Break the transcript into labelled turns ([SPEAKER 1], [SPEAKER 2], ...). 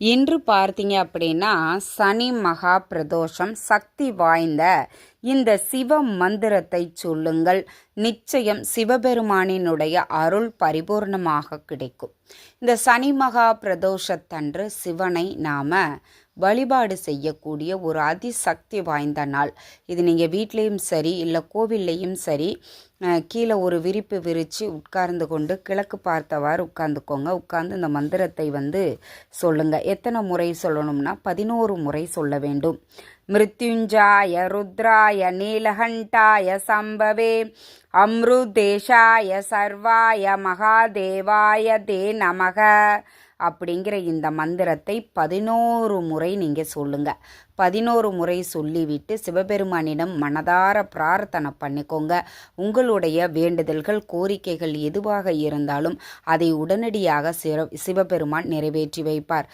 [SPEAKER 1] இன்று பார்த்தீங்க அப்படின்னா சனி மகா பிரதோஷம் சக்தி வாய்ந்த இந்த சிவ மந்திரத்தை சொல்லுங்கள். நிச்சயம் சிவபெருமானினுடைய அருள் பரிபூர்ணமாக கிடைக்கும். இந்த சனி மகா பிரதோஷத்தன்று சிவனை நாம வழிபாடு செய்யக்கூடிய ஒரு அதிசக்தி வாய்ந்த நாள். இது நீங்கள் வீட்லேயும் சரி இல்லை கோவில்லையும் சரி கீழே ஒரு விரிப்பு விரித்து உட்கார்ந்து கொண்டு கிழக்கு பார்த்தவாறு உட்கார்ந்துக்கோங்க. உட்கார்ந்து இந்த மந்திரத்தை வந்து சொல்லுங்கள் எத்தனை முறை சொல்லணும்னா பதினோரு முறை சொல்ல வேண்டும். மிருத்யுஞ்சாய ருத்ராய நீலகண்டாய சம்பவே அம்ருதேஷாய சர்வாய மகாதேவாய தே நமக அப்படிங்கிற இந்த மந்திரத்தை பதினோரு முறை நீங்கள் சொல்லுங்கள் பதினோரு முறை சொல்லிவிட்டு சிவபெருமானிடம் மனதார பிரார்த்தனை பண்ணிக்கோங்க. உங்கள் உங்களுடைய வேண்டுதல்கள் கோரிக்கைகள் எதுவாக இருந்தாலும் அதை உடனடியாக சிவபெருமான் நிறைவேற்றி வைப்பார்.